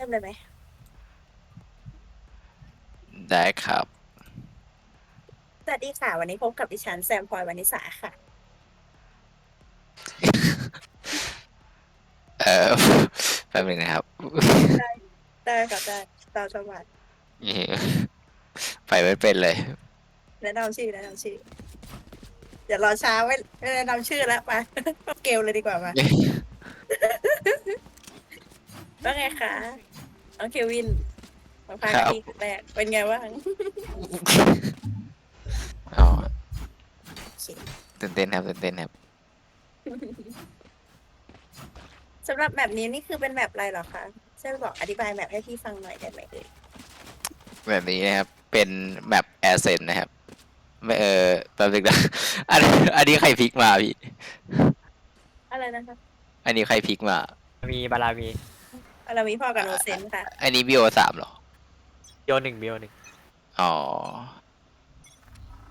ริ่มเลยไหมได้ครับ สวัสดีค่ะ วันนี้พบกับดิฉันแซมพลอยวานิสาค่ะ เออ แป๊บนึงนะครับได้ค่ะได้ตามสวัสดิ์ไปไม่เป็นเลย แนะนำชื่อแนะนำชื่อเดี๋ยวรอช้าไว้ไม่แนะนำชื่อแล้วไปเข้าเกลเลยดีกว่ามา ว่าไงคะ น้องเควินมาพาครับ ที่แรกเป็นไงบ้างอ๋อโอเคตื่นเต้นครับตื่นเต้นครับสำหรับแบบนี้นี่คือเป็นแบบอะไรเหรอคะช่วยบอกอธิบายแบบให้พี่ฟังหน่อยได้ไหมเอ่ยแบบนี้นะครับ เป็นแมปแอร์เซนนะครับไม่เออแป๊บนึงนะอันอันนี้ใครพลิกมาพี่ อะไรนะคะอันนี้ใครพลิกมา มีบารามี เรามีพ่อกับโนเซนค่ะ อันนี้บีโอสามเหรอ โยหนึ่งเบียวหนึ่งอ๋อ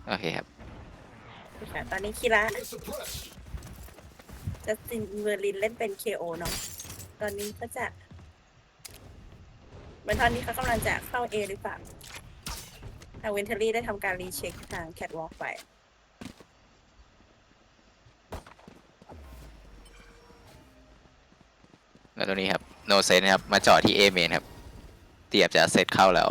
โอเคครับ ค่ะ ตอนนี้คิระจัสตินเบอร์ลินเล่นเป็นเคโอเนาะ ตอนนี้ก็จะเหมือนตอนนี้เขากำลังจะเข้าเอหรือเปล่าทางเวนเทอรี่ได้ทำการรีเช็คทางแคทวอล์กไป แล้วตัวนี้ครับ โนเซนครับ มาจอดที่เอเมนครับ เตรียมจะเซตเข้าแล้ว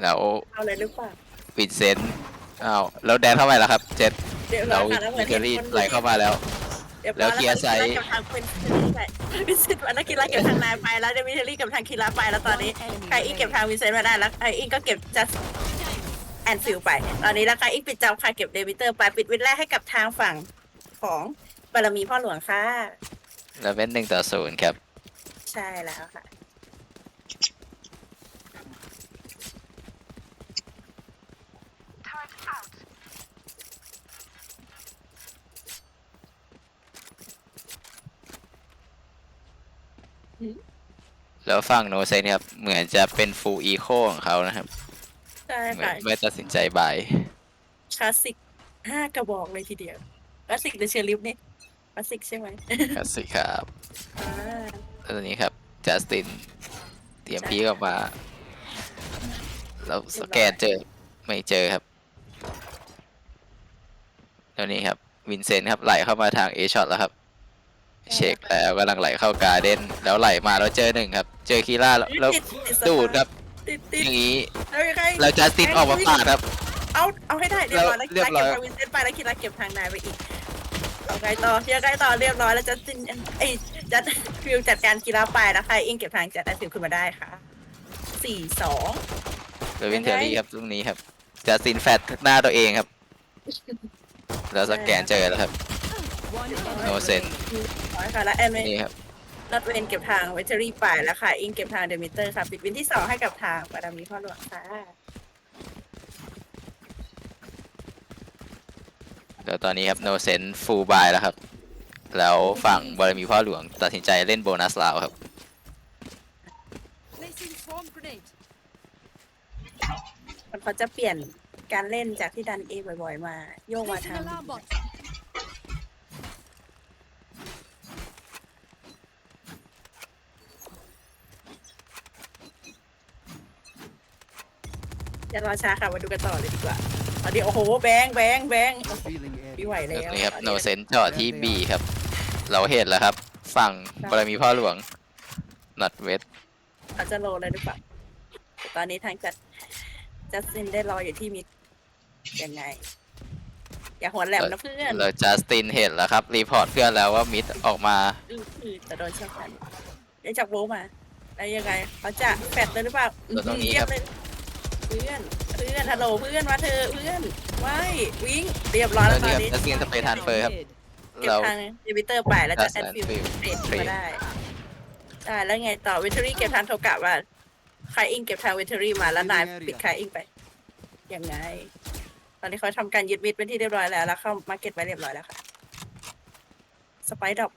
แล้วเอาเลยหรือเปล่าวินเซนต์อ้าวแล้วแดนเข้าไปแล้วครับ เจ็ดเดี๋ยวแล้วค่ะแล้วเหมืวิอนเทอรี่ห็นคนไหลเข้ามาแล้วรียบร้แล้วอเคลียร์ไซส์ กับทางเป็นวินเซนต์นักกีฬาเก็บทางนายไปแล้วเดวิเทอรี่กับทางคีราไปแล้วตอนนี้ไคอีเก็บทางวินเซนต์มาได้แล้วไคอีก็เก็บจัส แอนฟิลไป ตอนนี้แล้วไคอีปิดจำค่ะเก็บเดวิเตอร์ไปปิดวินแรกให้กับทางฝั่งของบารมีพ่อหลวงค่ะ แล้วเป็นหนึ่งต่อศูนย์ครับ ใช่แล้วค่ะ แล้วฝั่งโนเซนครับ เหมือนจะเป็นฟูลอีโคของเขานะครับใช่เหมือนค่ะไม่ตัดสินใจบายคลาสสิกห้ากระบอกเลยทีเดียวคลาสสิกเดอะเชอร์ลิฟนี่คลาสสิกใช่ไหมครับสิครับอ่าแล้วตัวนี้ครับจัสตินเตรียมพีกออกมาแล้วสแกนเจอไม่เจอครับตัวนี้ครับวินเซนต์ครับไหลเข้ามาทางเอช็อตแล้วครับ เช็คแล้วกำลังไหลเข้าการ์เด้นแล้วไหลมาแล้วเจอหนึ่งครับ เจอคีร่าแล้วแล้วติติสดูดครับ ติดอติดย่างนี้เอายังไงแล้วจัสตินออกมาปาดครับ เอาเอาให้ได้เรียบร้อยแล้วเรียบร้อยเก็บทางวินเซนต์ไปแล้วคิดละเก็บทางนายไปอีกเอาไงต่อยังไงต่อเรียบร้อยแล้วจัสตินไอ้ยจัดฟิลจัดการกีฬาไปแล้วใครอิงเก็บทางจัดแอนฟิลขึ้นมาได้ค่ะสี่สองแล้ววินเทอรี่ครับตรงนี้ครับจัสตินแฟดหน้าตัวเองครับ แล้วสแกนเจอแล้วครับโนเซนร้อยค่ะแล้วแอนไม่นี่ครับ รัดเวนเก็บทางเวเทอรี่ไปแล้วค่ะ อิงเก็บทางเดมิเตอร์ค่ะ ปิดวินที่สองให้กับทางปาดามีพ่อหลวงค่ะ เดี๋ยวตอนนี้ครับโนเซนฟูลบายแล้วครับ แล้วฝั่งบารมีพ่อหลวงตัดสินใจเล่นโบนัสลาวครับ Placing swarm grenade. มันเขาจะเปลี่ยนการเล่นจากที่ดันเอบ่อยๆ มา โยกมา Placing ทาง alarm bot. จะรอช้าค่ะมาดูกันต่อเลยดีกว่าตอนนี้โอ้โหแบงค์แบงค์แบงค์ไม่ไหวแล้วนี่ครับตอโนเซนจอดที่ B ครับ เราเห็นแล้วครับ ฝั่งบารมีพ่อหลวงนัดเวทเขาจะโลเลยหรือเปล่าแต่ตอนนี้ทางจัดจัสซินได้รออยู่ที่มิดยังไง อย่าหัวแหลมนะเพื่อนแล้วจัสตินเห็นแล้วครับ รีพอร์ตเพื่อนแล้วว่ามิดออกมาอืออือจะโดนเชือกพันเดี๋ยวจากโวมาแล้วยังไงเขาจะแฟดเลยหรือเปล่าแล้วตรงนี้เยี่ยครัมบ เลยเพื่อนเพื่อนฮัลโหลเพื่อนมาเธอะเพื่อนว้ายวิ่งเรียบร้อยแล้แล้ววตนี่อนครับนี้จัสตินสเปรย์ทรานสเฟอร์ครับ Mid. เก็บเรา ทางเดบิเตอร์ไปแล้วจะ Just แอนฟิล Anfield เทรด Trade มาได้ได้แล้วไงต่อวิทอรี่เก็บทางโทกะว่าคายอิงเก็บทางวิทอรี่มาแล้วนายปิดคายอิงไปยังไง ตอนนี้เขาทำการยึดมิดเป็นที่เรียบร้อยแล้วแล้วเข้ามาร์เก็ตไว้เรียบร้อยแล้วค่ะสไปดอก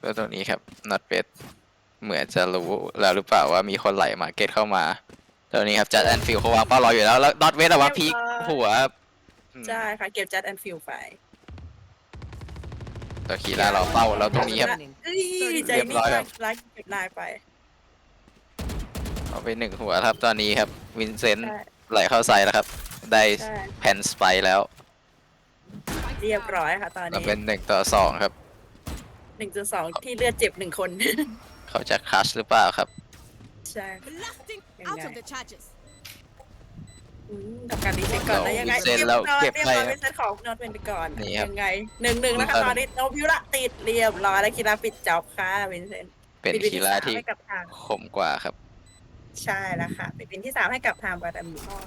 แล้วตรงนี้ครับนัด เวทเหมือนจะรู้แล้วหรือเปล่าว่ามีคนไหลมาเก็ตเข้ามาตรงนี้ครับจัดแอนฟิลเขาวางเป้ารออยู่แล้วแล้วนัดเวทออกมาพีคหัวอืมใช่ค่ะเก็บจัดแอนฟิลไปตัวคีร่าเราเป้าแล้วตรงนี้ครับเอ้ยใจเรียบนี่ร้อยครัมากบรักเก็บนายไป เอาไปหนึ่งหัวครับตอนนี้ครับ วินเซนต์ใช่ไหลเข้าใส่แล้วครับ ได้ใช่แพนสไปแล้วเรียบร้อยค่ะตอนเรานี้เป็นหนึ่งต่อสองครับหนึ่งจุดสองที่เลือดเจ็บหนึ่งคน เขาจะคัชหรือเปล่าครับ ใช่ Blasting ยังไง out of the charges. อืมทำการรีเซ็ตก่อนแล้วยังไงเราวินเซนต์เราเก็บเรียบไปร้อยครับวินเซนต์ของนอตเป็นไปก่อนนี่ครับยังไงหนึ่งหนึ่งแล้วค่ะตอนตอนนี้โนบิวละติดเรียบร้อยแล้วคีราปิดจ็อบค่ะวินเซนต์เป็นปิดวิคีร่าที่ให้กับทางคมกว่าครับ ใช่แล้วค่ะปิดวินที่สามให้กับทางบาดามีพ่อ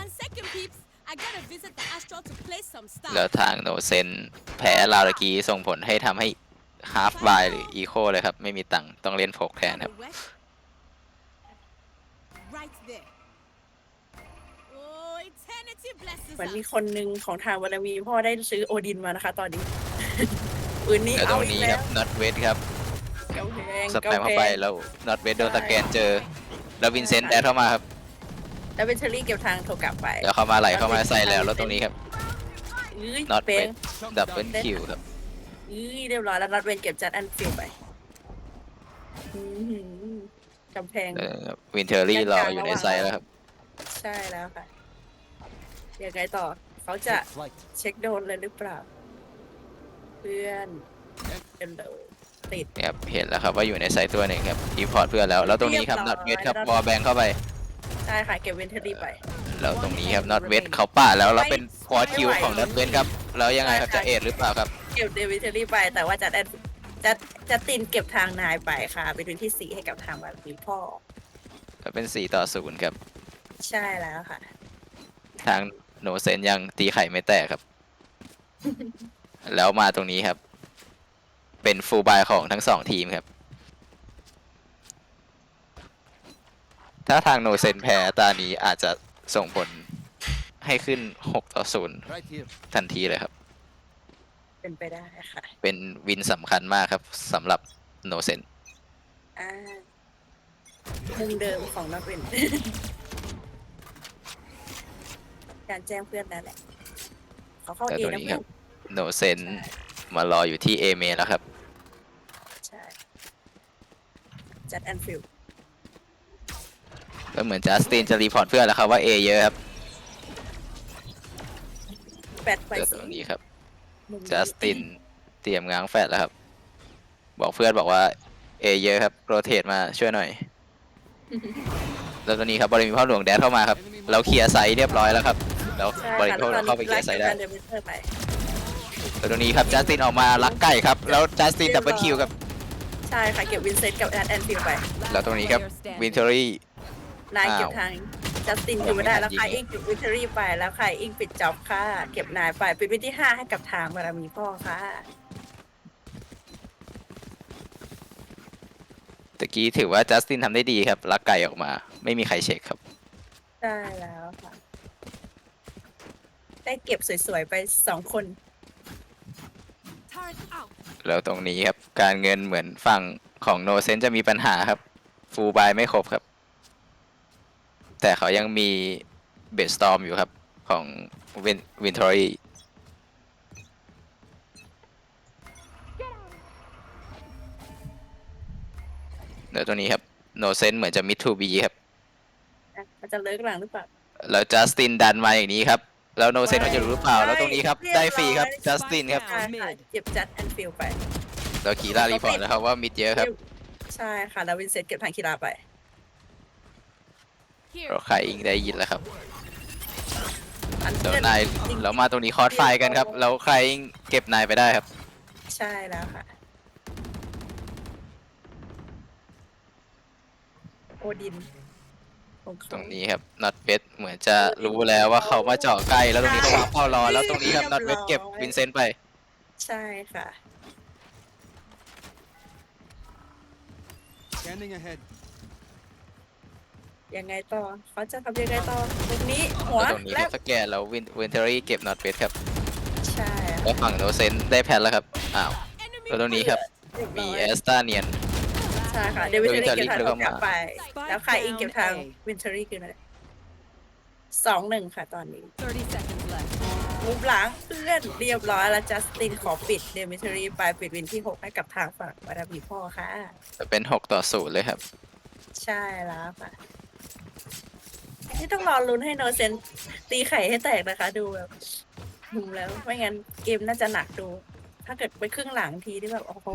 One second, peeps. I gotta visit the astral to place some แล้ว stuff. ทางโนเซนแพ้ลารากีส่งผลให้ทำให้ฮาฟบายหรืออีโคเลยครับ ไม่มีตังค์ต้องเล่นโฟกแทนครับ Wet. Right there. Oh, eternity blesses เหมือนมี us. คนหนึ่งของทางบาดามีพ่อได้ซื้อโอดินมานะคะ ตอนนี้ ปืนนี้แล้วตรเอางอีกนี้คแล้รัวบน็อตเวสครับกำแพงสแปมเข้าไปแล้วน็อตเวสโดนสแกนเจอ แล้ววินเซนต์แอดเข้ามาครับ แล้วเป็นเชอรี่เก็บทางโทรกลับไปแล้วเข้ามาไหลเข้ามาใส่แล้วแล้วตรงนี้ครับอื้อน็อตเป็เวนสดับเบิลคิวครับอื้อเรียบร้อยแล้วน็อตเวนเก็บจัดแอนฟิลไปอื้อหือกำแพงวินเทอรี่รออยู่ในไซต์แล้วครับใช่แล้วค่ะยังไงต่อ เขาจะเช็คโดนเลยหรือเปล่า เพื่อนเป็นเลยติด เนี่ยครับเห็นแล้วครับว่าอยู่ในไซต์ตัวหนึ่งครับรีพอร์ตเพื่อนแล้วแล้วตรงนี้ครับเรีน็ยอบตร้เวอยสครับแล้ววอลแบงเข้าไป ใช่ค่ะเก็บเวนเทอรี่ไป แล้วตรงนี้ครับน็อตเวสเขาป่าดแล้วเราเป็นควอดคิวของน็อตเวสครับแล้วยังไงครับจะเอ็ดหรือเปล่าครับเก็บเดวิเทอรี่ไป แต่ว่าจัดแอนจะจะตินเก็บทางนายไปค่ะ เป็นพื้นที่สี่ให้กับทางบัตรพ่อ ก็เป็น4ต่อ0ครับ ใช่แล้วค่ะ ทางโนเซนยังตีไข่ไม่แตกครับ แล้วมาตรงนี้ครับ เป็นฟูลบายของทั้งสองทีมครับ ถ้าทางโนเซนแพ้ตานี้อาจจะส่งผลให้ขึ้น 6 ต่อ Right here. 0 ทันทีเลยครับ เป็นไปได้ค่ะ เป็นวินสำคัญมากครับสำหรับโนเซนอ่ามุมเดิมของนักเวนการแจ้งเพื่อนนั่นแหละ เขาเข้าแต่เอตัวนะนี้เพื่คอรันบโนเซนมารออยู่ที่เอเมแล้วครับ ใช่ จัดแอนฟิล ก็เหมือนจัสตินจะรีพอร์ตเพื่อนแล้วครับว่าเอเยอะครับแปดไปเจอสิตรงนี้ครับมุมจัสตินเตรียมง้างแฟดแล้วครับ บอกเพื่อนบอกว่าเอเยอะครับโรเทตมาช่วยหน่อยแล้วตอนนี้ครับบริมีพ่อหลวงแดดเข้ามาครับเราเคลียร์ไซส์เรียบร้อยแล้วครับแล้วใช่บริค่ะมีพ่อหลวงเข้าไปเคลียร์ไซส์ได้เดวิเตอร์ไป แล้วตรงนี้ครับจัสตินออกมาลักไก่ครับ แล้วจัสตินดับเบิลคิวครับ ใช่ค่ะ เก็บวินเซนต์กับแอนแอนฟิลไป แล้วตรงนี้ครับวินเทอรี่ นายเก็บอ้าวทางจัสตินอยู่ไม่ได้ยังไม่แล้วทันใครยิงอิงเก็บวินเทอรี่ไปแล้วใครอิงปิดจ็อบค่ะ เก็บนายไปเป็นวินที่ห้าให้กับทางบารมีพ่อค่ะตะกี้ถือว่าจัสตินทำได้ดีครับลักไก่ออกมา ไม่มีใครเช็คครับ ได้แล้วค่ะ ได้เก็บสวยๆไปสองคน Turret out. แล้วตรงนี้ครับ การเงินเหมือนฝั่งของโนเซนจะมีปัญหาครับ ฟูลบายไม่ครบครับ แต่เขายังมีเบสตอมอยู่ครับ ของวินวินทอรี่เดี๋ยวตัวนี้ครับโนเซนเหมือนจะมิดทูบีครับ อะมันจะเลิกหลังหรือเปล่า แล้วจัสตินดันมาอย่างนี้ครับ แล้วโนเซนเขาจะรู้หรือเปล่า แล้วตรงนี้ครับ ได้ฟรีครับ จัสตินครับ ใช่ค่ะเก็บจัดแอนฟิลไป แล้วคีร่ารีพอร์ตนะครับว่ามิดเยอะครับ ใช่ค่ะ แล้ววินเซนต์เก็บทางคีราไป Here. เราขายอิงได้ยินแล้วครับอันเดี๋ยวเดินายเรามาตรงนี้คอร์สไฟกันครับแล้วใครเก็บนายไปได้ครับ ใช่แล้วค่ะ โอดินของเขาตรงนี้ครับน็อตเวสเหมือนจะรู้แล้วว่าเขามาเจาะใกล้แล้วตรงนี้เขาวางเป้ารอแล้วตรงนี้ครับน็อตเวสเก็บวินเซนต์ไป ใช่ค่ะ Scanning ahead. ยังไงต่อเขาจะทำยังไงต่อตรงนี้หัวแล้วตรงนี้และสแกนแล้ววินวินเทอรี่เก็บนอตเวสครับใช่อะแล้วฝั่งโนเซนได้แพทแล้วครับอ้าว Enemy แล้วตรงนี้ครับเรียบมีร้อยแอสตาเนียนใช่ค่ะเดวิดเทอรี่ David เก็บทาง Terry กลับไป Spike แล้วใครอิงเก็บทาง down A วินเทอรี่คืออะไรสองหนึ่งค่ะตอนนี้30 seconds left. มุมหลังเพื่อนเรียบร้อยแล้วจัสตินขอปิดเดมิเทอรี่ไปปิดวินที่หกให้กับทางฝั่งวาราบีพ่อค่ะ จะเป็น 6 ต่อ 0 เลยครับ ใช่แล้วค่ะ นี่ต้องรอลุ้นให้โนเซนตีไข่ให้แตกนะคะ ดูแบบดูแล้วไม่งั้นเกมน่าจะหนักดู ถ้าเกิดไปครึ่งหลังทีที่แบบโอ้โห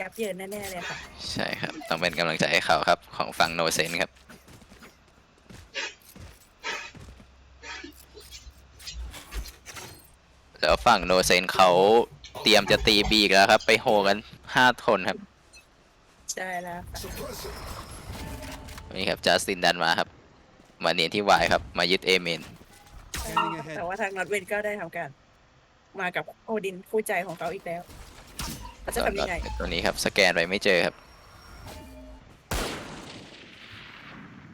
ยับเยินแน่ๆเลยค่ะ ใช่ครับ ต้องเป็นกำลังใจให้เขาครับ ของฝั่งโนเซนครับ แล้วฝั่งโนเซนเขาเตรียมจะตีบีอีกแล้วครับ ไปโฮกันห้าคนครับ ใช่แล้วค่ะนี่ครับจัสตินดันมาครับ มาเนียนที่วายครับ มายึดเอเมนแต่ว่าทางนอตเวนก็ได้ทำการ มากับโอดินคู่ใจของเขาอีกแล้วเขาจะทำยังไง ตัวนี้ครับ สแกนไปไม่เจอครับ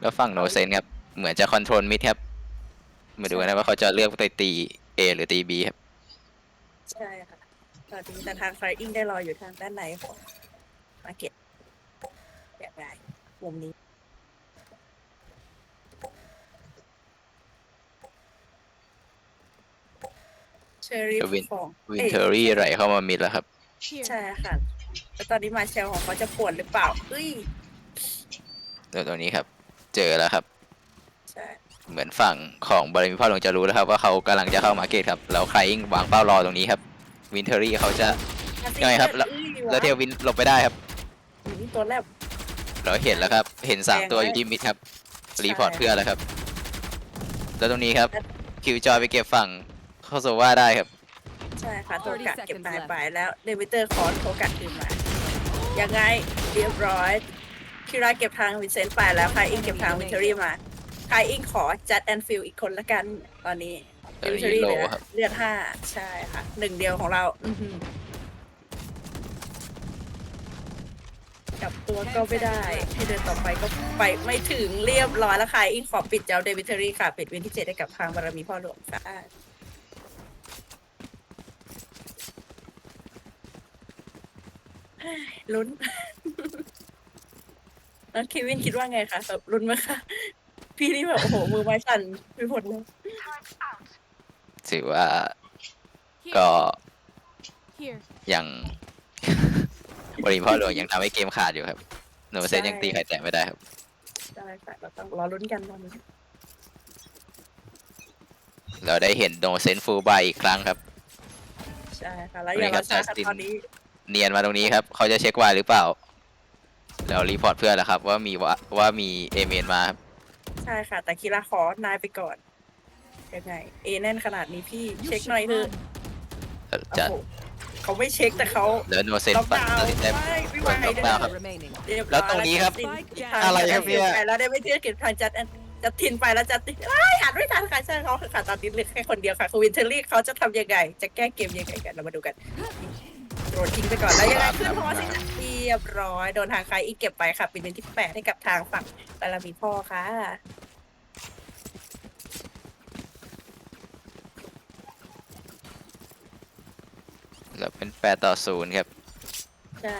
แล้วฝั่งโนเซนครับ เหมือนจะคอนโทรลมิดครับ มาดูกันนะว่าเขาจะเลือกไปตี A หรือตี B ครับ ใช่ค่ะตอนนี้แต่ทางไฟอิงได้รออยู่ทางด้านในของมาเก็ตแบบไรมุมนี้ เชอรี่วินของวินเทอรี่ไหลเข้ามามิดแล้วครับ Here. ใช่ค่ะแล้วตอนนี้มาเชลของเขาจะปวดหรือเปล่าเอ้ยตัวตัวนี้ครับ เจอแล้วครับ ใช่เหมือนฝั่งของบริมิพ่อหลวงจะรู้แล้วครับว่าเขากำลังจะเข้ามาร์เก็ตครับแล้วใครอิงวางเป้ารอตรงนี้ครับ วินเทอรี่เขาจะยังไงครับแล้วอ้ยแล้วเทลวินหลบไปได้ครับอืมตัวแรกเราเห็นแล้วครับ เห็นสามแดงตัวไว้อยู่ที่มิดครับใช่รีพอร์ตเพื่อนแล้วครับ แล้วตรงนี้ครับแล้วคิวจอยไปเก็บฝั่งเข้า โซว่าได้ครับ ใช่ค่ะตัวกะ30เก็บ seconds ตาย left ไปแล้วเดวิเตอร์คอนโทกัดคืนมายังไงเรียบร้อยคิราเก็บทางวินเซนต์ไปแล้วคายอิงเก็บทางวินเทอรี่มาคายอิงขอจัดแอนฟิลอีกคนละกันตอนนี้ตอนวินนี้เทอรี่โลเหลือครับเลือดห้าใช่ค่ะหนึ่งเดียวของเราอื้อหือกับตัวก็ไม่ได้ให้เดินต่อไปก็ไปไม่ถึงเรียบร้อยแล้วคายอิงขอปิดเจ้าเดวิเทอรี่ค่ะ ปิดวินที่เจ็ดให้กับทางบารมีพ่อหลวงค่ะ ลุ้น แล้วเควินคิดว่าไงคะแบบลุ้นไหมคะ พี่นี่แบบโอ้โหมือไม้สั่นไปหมดเลยถือว่า Here. ก็ Here. ยัง บริมิพ่อหลวงยังทำให้เกมขาดอยู่ครับโนเซนใช่ยังตีใครแตะไม่ได้ครับ ได้ค่ะเราต้องรอลุ้นกันตอนนี้เราได้เห็นโนเซนฟูลบายอีกครั้งครับ ใช่ค่ะ แล้วอย่าวันนี้ครัรอบช้าค่ะ Justin ตอนนี้ เนียนมาตรงนี้ครับ เขาจะเช็ควายหรือเปล่า แล้วรีพอร์ตเพื่อนแล้วครับ ว่ามีว่าว่ามีเอเมนมาครับใช่ค่ะ แต่คีราขอนายไปก่อนยังไงเอแน่นขนาดนี้พี่เช็คหน่อยเถอะจะ โอ้โหเขาไม่เช็คแต่เขาแล้วโนเซนล็อกปัดดาวตัดน์สินใจไม่ไม่ไหวล็อกดาวน์ครับ remaining. เรียบร้อยแล้วตรงนี้ครับจัดติ Spike ทาง down. อะไรครับเนี่ย ไปแล้วได้ไม่เทียบกับทางจัดแอนจัดทินไปแล้วจัดตินเอ้ยอ่านไม่ทันค่ะใช่เขาค่ะตอนนี้เหลือแค่คนเดียวค่ะคือวินเทอรี่เขาจะทำยังไง จะแก้เกมยังไงกันเรามาดูกัน โดนทิ้งไปก่อนแล้วยังไงขึ้นพอสิเรียบร้อยโดนทางใครอีกเก็บไปค่ะเป็นเป็นที่แปดให้กับทางฝั่งบารมีพ่อค่ะแล้วเป็นแปดต่อศูนย์ครับใช่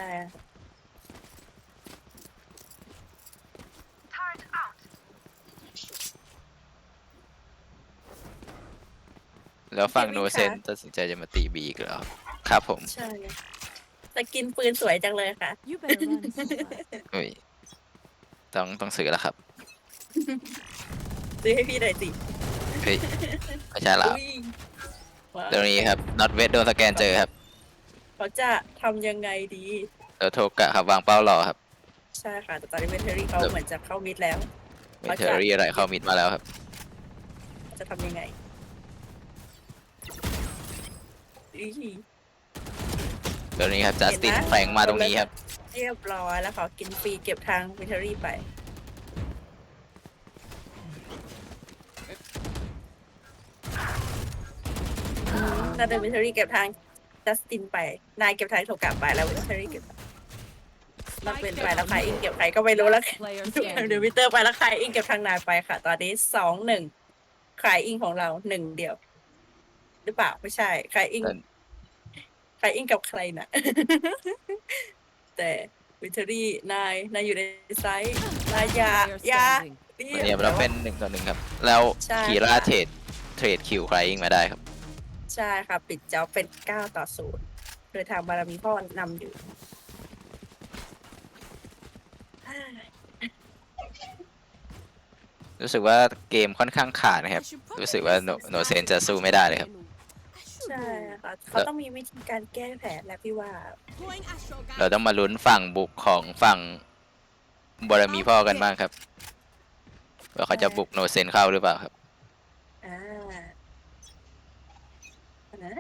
แล้วฝั่งโนเซนตัดสินใจจะมาตีบีอีกแล้ว ครับผมใช่สกินปืนสวยจังเลยค่ะ You better run. Silva. อุ้ยต้องต้องซื้อแล้วครับซื้อให้พี่หน่อยสิเฮ้ยไม่ใช่แล้วอุ้ยว้าวตรงนี้ครับน็อตเวสโดนสแกนเจอครับเขาจะทำยังไงดีแล้วโทกะครับวางเป้ารอครับใช่ค่ะ แต่ตอนนี้เวนเทอรี่เขาเหมือนจะเข้ามิดแล้ว เมเทอรี่อะไรเข้ามิดมาแล้วครับจะทำยังไงอี๋ ตรงนี้ครับจัสตินเห็นไหมแฝงมาตรงนี้ครับ เรียบร้อยแล้วขอกินฟรีเก็บทางเวนเทอรี่ไปอืมน่าจะเวนเทอรี่เก็บทางจัสตินไป นายเก็บทางโถกลับไปแล้วเวนเทอรี่เก็บนัดเป็นไปแล้วใครอิงเก็บใครก็ไม่รู้แล้ว Player ทางเด standing. วิเตอร์ไปแล้วใครอิงเก็บทางนายไปค่ะ ตอนนี้สองหนึ่งใครอิงของเราหนึ่งเดียว หรือเปล่าไม่ใช่ใครอิงแต่ ใครอิงกับใครน่ะแต่วิเทอรี่นายนายอยู่ในไซส์นายอยา Player อยา standing. เนี่ยแล้วเป็นหนึ่งต่อหนึ่งครับ แล้วใช่คีราเทรดเทรดคิวใครยิงมาได้ครับ ใช่ค่ะ ปิดจ็อบเป็นเก้าต่อศูนย์โดยทางบารมีพ่อนำอยู่รู้สึกว่าเกมค่อนข้างขาดนะครับ รู้สึกว่าโนโนเซนจะสู้ไม่ได้เลยครับใช่ ค่ะเขาต้องมีวิธีการแก้แผนและพี่ว่า Going astral, guys. เราต้องมาลุ้นฝั่งบุกของฝั่งบารมีพ่อกันบ้างครับ ว่าเขาจะบุกโนเซนเข้าหรือเปล่าครับ อ่าอันนะ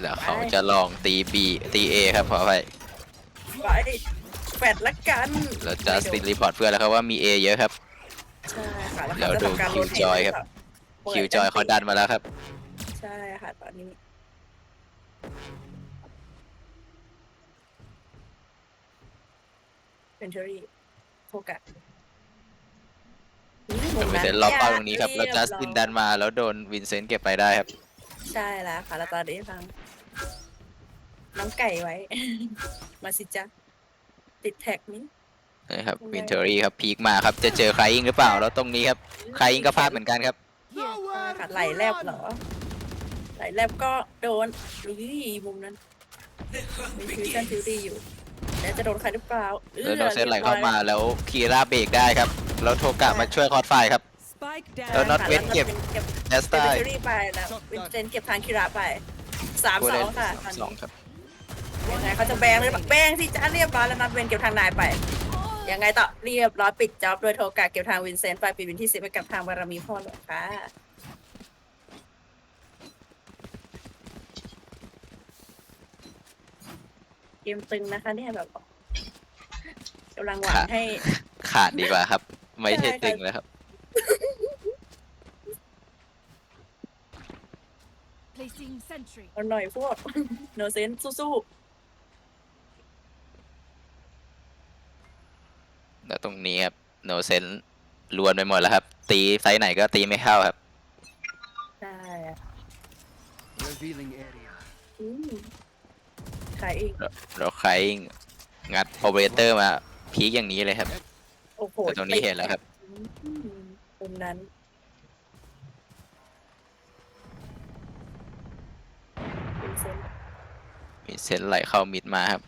แล้วเขาจะลองตีบีตีเอครับขอไปไปแปดละกันแล้วจัสตินรีพอร์ตเพื่อนแล้วครับว่ามีเอเยอะครับ ใช่ค่ะแล้แล้ววเขาจะดูทำการคิวโรเทจอยตครับปิคิวจอยเขาดันมาแล้วครับ ใช่ค่ะตอนนี้ เป็นเทอรี่โฟกัสวินเซนต์ล็อกเป้าตรงนี้ครับแล้วจัสตินดันมาแล้วโดนวินเซนต์เก็บไปได้ครับ ใช่แล้วค่ะ แล้วตอนนี้ฟังน้องไก่ไว้ มาสิจ๊ะ ติดแท็กนี้นะครับวินเทอรี่ครับ พีคมาครับ จะเจอใครอิงหรือเปล่า แล้วตรงนี้ครับ ใครอิงก็พลาดเหมือนกันครับค่ะไหลแลบเหรอ ไหลแลบก็โดนนี่มุมนั้นมีฟิวชั่นทิวดีอยู่แล้วจะโดนใครหรือเปล่าเอแล้วอโนเซนไหลเข้ามาแล้วคีราเบรกได้ครับ แล้วโทกะมาช่วยคอร์ดไฟครับ Spike แล้ว down. น็อตเวทเก็บเก็บแอสเก็บตาวินเทอรี่ไปแล้ววินเซนต์เก็บทางคิระไปสามผู้สอเล่งนค่ะตอนสนี้องครับยังไงเขาจะแบงหรือเปล่าแบงสิจ้าเรียบร้อยแล้วนัดเวนเก็บทางนายไป ยังไงต่อเรียบร้อยปิดจ็อบโดยโทกะเก็บทางวินเซนต์ไปปิดวินที่สิบไปกับทางบารมีพ่อหลวงค่ะ เกมตึงนะคะเนี่ยแบบกำลังหวังให้ ขาดดีกว่าครับ ไม่ใช่ใช่ค่ะตึงแล้วครับ Placing sentry. เอาหน่อยพวกโนเซนสู้แล้วตรงนี้ครับโนเซนลวนไปหมดแล้วครับ ตีไซส์ไหนก็ตีไม่เข้าครับๆใช่อะ Revealing area. อืม ขายอีกแล้วใครงัดโอเปอเรเตอร์มาพีคอย่างนี้เลยครับ โอ้โหแต่ตรงนี้เห็นแล้วครับ อืมตรงนั้นวินเซนต์มีเซนไหลเข้ามิดมาครับ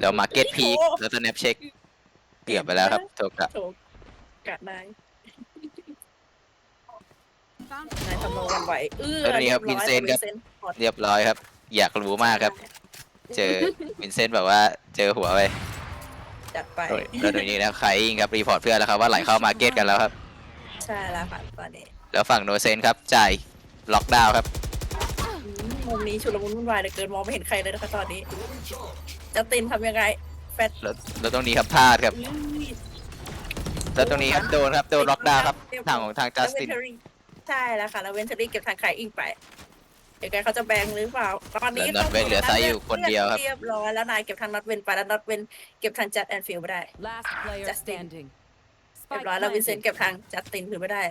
แล้วมาเก็ตพีคแล้วตัวแนบเช็คเกือบไปแล้วครับโทกะโถกะนาย Found นายทำเราหวันไหว เออแล้วนี่ครับเยวินเซนต์ครับวิต์พอดเรียบร้อยครับ อยากรู้มากครับ เจอวินเซนต์แบบว่าเจอหัวไปจัดไป แล้วตรงนี้นะใครอิงครับรีพอร์ตเพื่อนแล้วครับว่าไหลเข้ามาเก็ตกันแล้วครับ ใช่แล้วค่ะตอนนี้แล้วฝั่งโนเซนครับจ่ายล็อกดาวน์ครับอืมมุมนี้ชุลมุนวุ่นวายเหลือเกินมองไม่เห็นใครเลยนะคะตอนนี้ จะตินทำยังไง แฟดแล้วแล้วตรงนี้ครับพลาดครับอุ้ยแล้วตรงนี้ครับโดนครับโดนล็อกดาวน์ครับเรียบร้อยทางของทางจัแล้วสเวตินนเทอรี่ใช่แล้วค่ะแล้วเวนเทอรี่เก็บทางใครอิงไป เดี๋ยวแกเขาจะแบงหรือเปล่า ตอนนี้แล้วน็อตเวนเหลือไซส์อยู่คนเดียวครับ เรียบร้อยแล้วนายเก็บทางน็อตเวนไปแล้วน็อตเวนเก็บทางจัดแอนฟิลไม่ได้ Last player Justin. standing. เรีย Spike บร้อยแล้ววินเซนต์ planted. เก็บทางจัดตินคือไม่ได้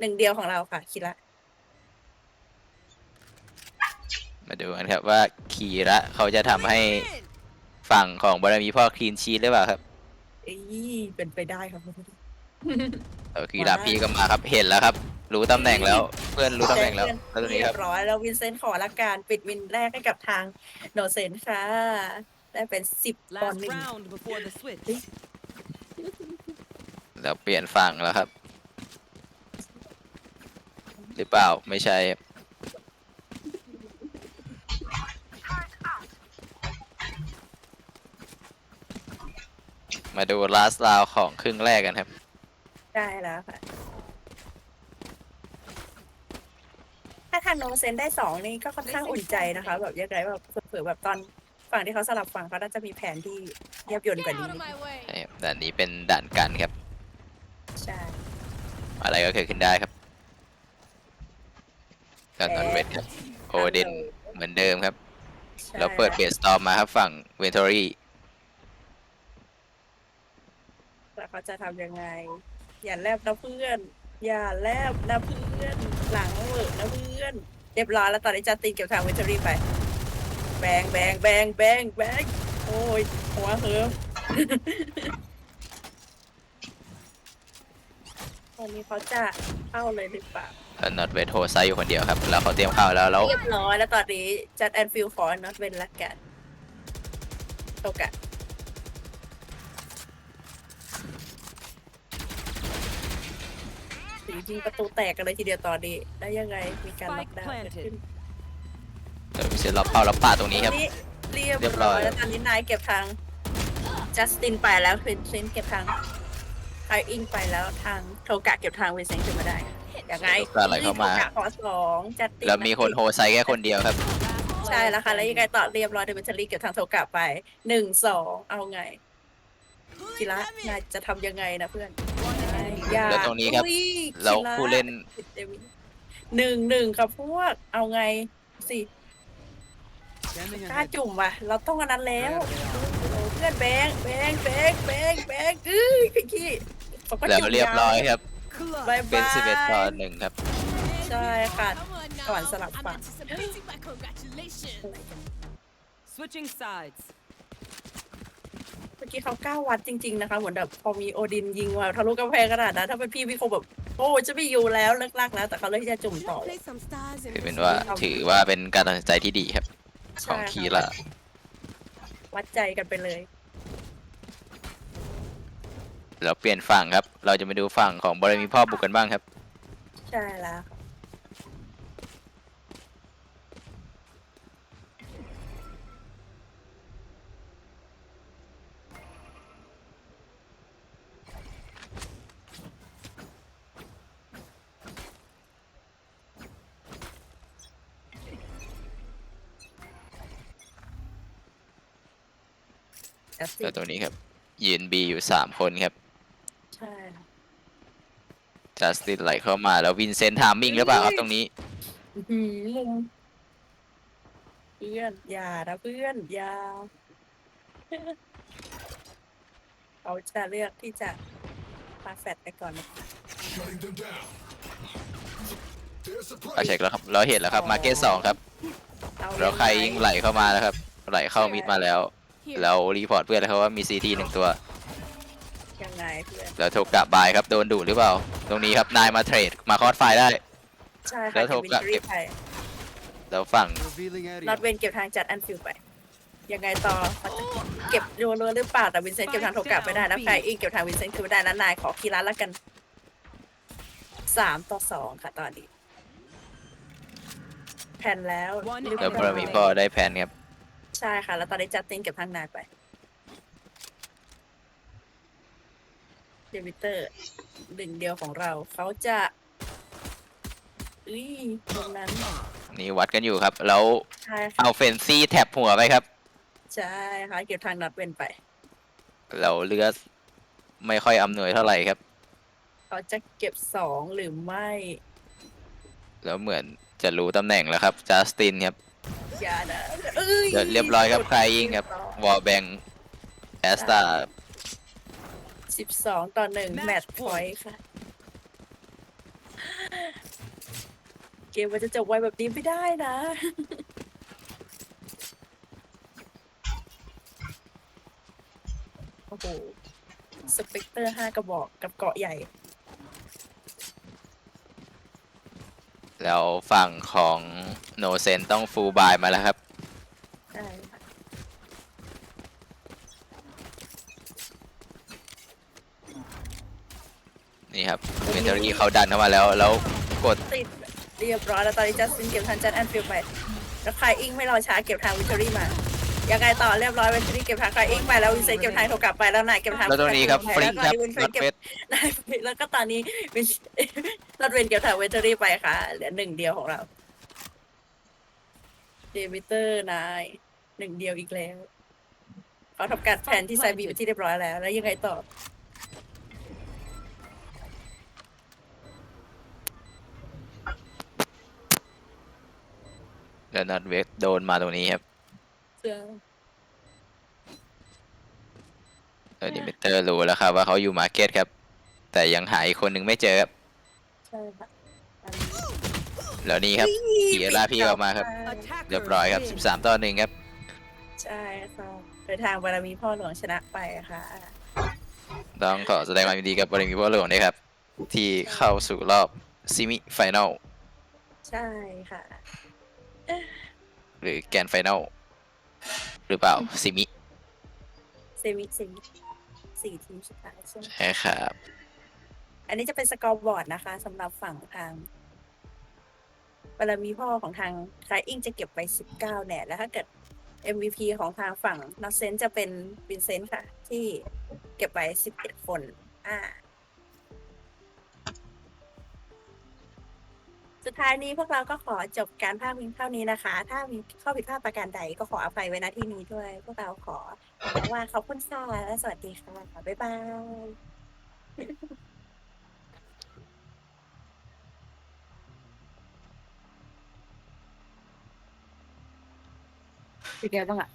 หนึ่งเดียวของเราค่ะคิระมาดูกันครับว่าคีระเขาจะทำให้ฝั่งของบารมีพ่อคลีนชีทหรือเปล่าครับเอ้ยเป็นไปได้ครับ เออคีระพีก็มาครับเห็นแล้วครับ รู้ตำแหน่งแล้ว เพื่อนรู้ตำแหน่งแล้วแล้วตรงนี้เรีคยรับบร้อยแล้ววินเซนต์ขอละการปิดวินแรกให้กับทางโนเซนค่ะ ได้เป็นสิบตอน Last หนึ่ง round before the switch. แล้วเปลี่ยนฝั่งแล้วครับ หรือเปล่าไม่ใช่ครับมาดูลาสลาวของครึ่งแรกกันครับ ได้แล้วค่ะ ถ้า ทางโนเซนได้สองนี่ก็ค่อนข้างอุ่นใจนะคะ แบบยังไงแบบเผื่อๆแบบตอนฝั่งที่เขาสลับฝั่งเขาน่าจะมีแผนที่แยบยล Get กว่า out นี้ of my way. ใช่ครับด่านนี้เป็นด่านกันครับ ใช่ อะไรก็เกิดขึ้นได้ครับแล้วนอนเวทครับ โอเดนเหมือนเดิมครับ ใช่แล้วเปิดเบสตอมมาครับฝั่งเวนทอรี่แล้วเขาจะทำยังไง อย่าแลบนะเพื่อน อย่าแลบนะเพื่อน หลังเหวอะนะเพื่อนเรียบร้อยแล้วตอนนี้จัสตินเก็บทางเวนเทอรี่ไป แบงแบงแบงแบงแบงโอ้ยหัวเหิม วันนี้เขาจะเข้าเลยหรือเปล่าแล้วนอตเวทโฮไซด์อยู่คนเดียวครับ แล้วเขาเตรียมเข้าแล้วแล้ว เรียบร้อยแล้วตอนนี้จัดแอนฟิลขอน็อตเวนละกันโตกะ สียิงประตูแตกกันเลยทีเดียวตอนนี้แล้ยังไง มีการล็อกดาวน์เกิดขึ้นเดี๋ยวมิเซลล็อบเข้าแล้วปาตรงนี้ครับ เรียบเรียบร้ร้ออยย แล้วตอนนี้นายเก็บทาง จัสตินไปแล้วควินซินเก็บทางไออิงไปแล้วทางโทกะเก็บทางเวนเซนขึ้นมาได้ยังไงโทกะไหลเข้ามา โทกะขอสองจัสตินแล้วมีคนโฮไซแค่คนเดียวครับ ใช่แล้วค่ะแล้วยังไงต่อเรียบร้อยเดวินเทอรี่เก็บทางโทกะไปหนึ่งสองเอาไงกี is ระนายจะทำยังไงนะเพื่อน อย่าแล้วตรงนี้ครับ อุ๊ยแล้วกีระผู้เล่นเดวินหนึ่งหนึ่งครับพวก เอาไงสิ Scanning กล้า ahead. จุ่มว่ะ เราต้องอันนั้นแล้ว There they are. โอ้เพื่อนแบงค์แบงค์แบงค์แบงค์แบงค์เอ้ยพี่กี้เขาก็แล้วจุ่มเรียบร้อยครับ บายเป็นบาย11ต่อหนึ่งครับ ใช่ค่ะ Come on now. ก่อนสลับ I'm ฝั่ง anticipating my congratulations. Switching sides. เมื่อกี้เขาก้าววัดจริง ๆ นะคะเหมือนแบบพอมีโอดินยิงมาทะลุกำแพงขนาดนั้นถ้าเป็นพี่พี่คงแบบโอ้จะไม่อยู่แล้วเลิกลักแล้ว แต่เขาเลือกที่จะจุ่มต่อ Let's play some stars in ถือ this เป็นว่า game. ถือว่าเป็นการตัดสินใจที่ดีครับขใช่องค่ะคีระวัดใจกันไปเลย เราเปลี่ยนฝั่งครับ เราจะมาดูฝั่งของบริมีพ่อบุกกันบ้างครับ ใช่แล้วค่ะ จัสติแล้วนตรงนี้ครับ ยืนบีอยู่สามคนครับใช่ค่ะจัสตินไหลเข้ามาแล้ววินเซนต์ทามมิ่งหรือเปล่าครับตรงนี้ อื้อหือมุมเพื่อนอย่านะเพื่อนอย่าเขาจะเลือกที่จะปาแฟดไปก่อนนะเอาเช็คแล้วครับเราเห็นแล้วครับมาเก็ตสองครับเอาแล้วใครยิงไหลเข้ามาแล้วครับ ไหลเข้ามิดมาแล้ว แล้วรีพอร์ตเพื่อนแล้วครับว่ามีซีทีหนึ่งตัว ยังไงเพื่อนแล้วโทกะบายครับโดนดูดหรือเปล่า ตรงนี้ครับนายมาเทรดมาคอสไฟได้ ใช่แล้ค่ะวโทรวินกลับทรีเก็บไปแล้วฝั่ง Revealing area. นอตเวนเก็บทางจัดอันฟิลไป ยังไงต่อเขาจะเก็บรัวๆหรือเปล่าแต่วินเซนต์เก็บทางโทกะไม่ได้แล้วใครอีกเก็บทางวินเซนต์คือไม่ได้แล้วนายขอคีรัสแล้วกันสามต่อสองค่ะตอนนี้แผ่นแล้ว One เรียบแล้วบร้รอยมีพ่อได้แพนครับ ใช่ค่ะ แล้วตอนนี้จัดตินเก็บทางนายไป เดวิเตอร์หนึ่งเดียวของเรา เขาจะอุ้ยตรงนั้นนี่วัดกันอยู่ครับ แล้วใช่ค่ะเอาเฟนซี่แท็บหัวไปครับ ใช่ค่ะเก็บทางน็อตเวนไป เราเลือดไม่ค่อยอำนวยเท่าไหร่ครับ เขาจะเก็บสองหรือไม่ แล้วเหมือนจะรู้ตำแหน่งแล้วครับจัสตินครับ อย่านะเอ้ยเดี๋ยวเรียบร้อยครับใครยิงครับวอลแบงแอสตาสิบสองต่อหนึ่ง Match แมตช์พอยต์ค่ะ เกมมันจะจบไวแบบนี้ไม่ได้นะ โอ้โห สเปกเตอร์ห้ากระบอกกับเกาะใหญ่ แล้วฝั่งของโนเซนต้องฟูลบายมาแล้วครับ ใช่ค่ะนี่ครับเมนเทอรี่เขาดันเข้ามาแล้ว แล้วกดติดเรียบร้อยแล้วตอนนี้จัสตินเก็บทางจันแอนฟิลไป แล้วใครอิงไม่รอช้าเก็บทางวินเทอรี่มา ยังไงต่อเรียบร้อยวินเทอรี่เก็บทางคายอิงไปแล้ววินเซนต์เก็บทางโทรกลับไปแล้วนายเก็บทางแล้วตรงนี้ครับฟลิกครับวินเซน็นอตต์เก็บเฟสได้ไปแล้วก็ตอนนี้วินรัดเวนเก็บทางวินเทอรี่ไปค่ะเหลือหนึ่งเดียวของเราเดวิเตอร์นายหนึ่งเดียวอีกแล้วเขาทำการแผนที่ไซบีไปที่เรียบร้อยแล้ว แล้วยังไงต่อแล้วน็อตเวกโดนมาตรงนี้ครับ เรื่องเออดิมิเตอร์รู้แล้วครับว่าเขาอยู่มาร์เก็ตครับ แต่ยังหาอีกคนหนึ่งไม่เจอครับ ใช่ค่ะแล้วนี่ครับขี่ลาพี่ออกมาครับ Attackers เรียบร้อยครับ win. 13 ต่อหนึ่งครับ ใช่ค่ะโดยทางบารมีพ่อหลวงชนะไปค่ะ ต้องขอแสดงความยินดีกับบริมีพ่อหลวงด้วยครับ ที่เข้าสู่รอบซิมิไฟแนลใช่ค่ะ หรือแกนไฟแนล หรือเปล่าซิมิเซมิเซมิสี่ทีมสุดท้ายใช่ไหมใช่ครับ อันนี้จะเป็นสกอร์บอร์ดนะคะสำหรับฝั่งทางบารมีพ่อของทางคายอิงจะเก็บไป19แหน่แล้วถ้าเกิด MVP ของทางฝั่งนอเซนจะเป็นวินเซนต์ค่ะ ที่เก็บไป11คน อ่า สุดท้ายนี้พวกเราก็ขอจบการภาคเพียงเท่านี้นะคะ ถ้ามีข้อผิดพลาดประการใดก็ขออภัยไว้ณที่นี้ด้วย พวกเราขอบอกว่าขอบคุณค่ะและสวัสดีค่ะ บ๊ายบายเป็นไงบ้างอะ